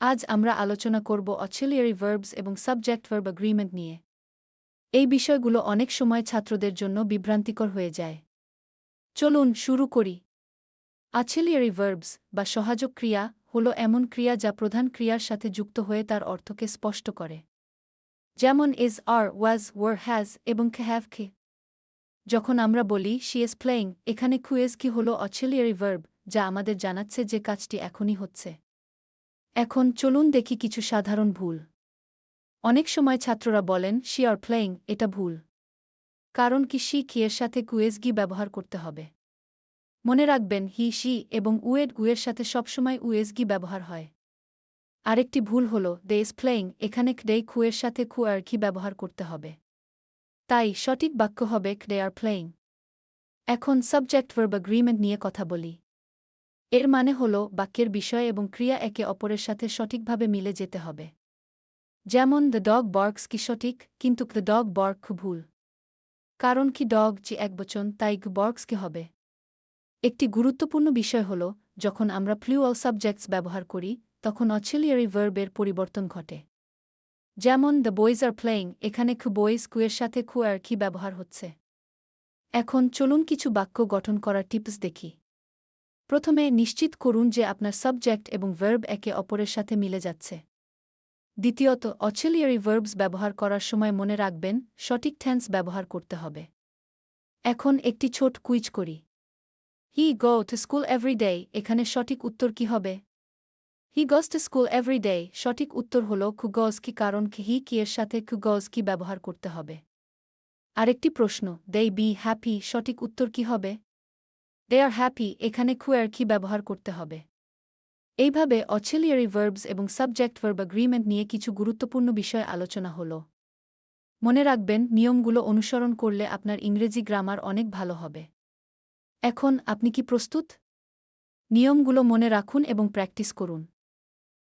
আজ আমরা আলোচনা করব অক্সিলিয়ারি ভার্বস এবং সাবজেক্ট ভার্ব অ্যাগ্রিমেন্ট নিয়ে। এই বিষয়গুলো অনেক সময় ছাত্রদের জন্য বিভ্রান্তিকর হয়ে যায়। চলুন শুরু করি। অক্সিলিয়ারি ভার্বস বা সহায়ক ক্রিয়া হল এমন ক্রিয়া যা প্রধান ক্রিয়ার সাথে যুক্ত হয়ে তার অর্থকে স্পষ্ট করে। যেমন is are was were has এবং হ্যাভ খে যখন আমরা বলি শি ইজ প্লেয়িং এখানে খুয়েজ কি হল অক্সিলিয়ারি ভার্ব যা আমাদের জানাচ্ছে যে কাজটি এখনই হচ্ছে। এখন চলুন দেখি কিছু সাধারণ ভুল। অনেক সময় ছাত্ররা বলেন শি আর প্লেয়িং এটা ভুল। কারণ কি শি কিয়ের সাথে কুয়েজগি ব্যবহার করতে হবে। মনে রাখবেন হি শি এবং উয়েড গুয়ের সাথে সবসময় উয়েজগি ব্যবহার হয়। আরেকটি ভুল হল দে ইজ প্লেয়িং এখানে ক্ডে খুয়ের সাথে খু আর কি ব্যবহার করতে হবে। তাই সঠিক বাক্য হবে ক্ডে আর প্লেয়িং এখন সাবজেক্ট ভার্ব অ্যাগ্রিমেন্ট নিয়ে কথা বলি। এর মানে হল, বাক্যের বিষয় এবং ক্রিয়া একে অপরের সাথে সঠিকভাবে মিলে যেতে হবে। যেমন দ্য ডগ বর্কস কি সঠিক, কিন্তু দ্য ডগ বর্ক ভুল। কারণ কি ডগ যে একবচন তাই বর্কস কি হবে। একটি গুরুত্বপূর্ণ বিষয় হল, যখন আমরা প্লুয়াল সাবজেক্টস ব্যবহার করি, তখন অক্সিলিয়ারি ভার্বের পরিবর্তন ঘটে। যেমন দ্য বয়েজ আর প্লেয়িং এখানে খু বয়েজ কুয়ের সাথে খু আর কি ব্যবহার হচ্ছে। এখন চলুন কিছু বাক্য গঠন করার টিপস দেখি। প্রথমে নিশ্চিত করুন যে আপনার সাবজেক্ট এবং ভার্ব একে অপরের সাথে মিলে যাচ্ছে। দ্বিতীয়ত অক্সিলিয়ারি ভার্বস ব্যবহার করার সময় মনে রাখবেন, সঠিক টেন্স ব্যবহার করতে হবে। এখন একটি ছোট কুইজ করি। He go to school every day এখানে সঠিক উত্তর কি হবে? হি গজ টু স্কুল এভরি ডে সঠিক উত্তর হল গজ কি কারণ হি কি এর সাথে গজ কি ব্যবহার করতে হবে। আরেকটি প্রশ্ন দে বি হ্যাপি সঠিক উত্তর কি হবে? দে আর হ্যাপি এখানে খুয়ার কি ব্যবহার করতে হবে। এইভাবে অচিলিয়ারি ভার্বস এবং সাবজেক্ট ভার্ব অ্যাগ্রিমেন্ট নিয়ে কিছু গুরুত্বপূর্ণ বিষয় আলোচনা হল। মনে রাখবেন, নিয়মগুলো অনুসরণ করলে আপনার ইংরেজি গ্রামার অনেক ভালো হবে। এখন, আপনি কি প্রস্তুত? নিয়মগুলো মনে রাখুন এবং প্র্যাকটিস করুন।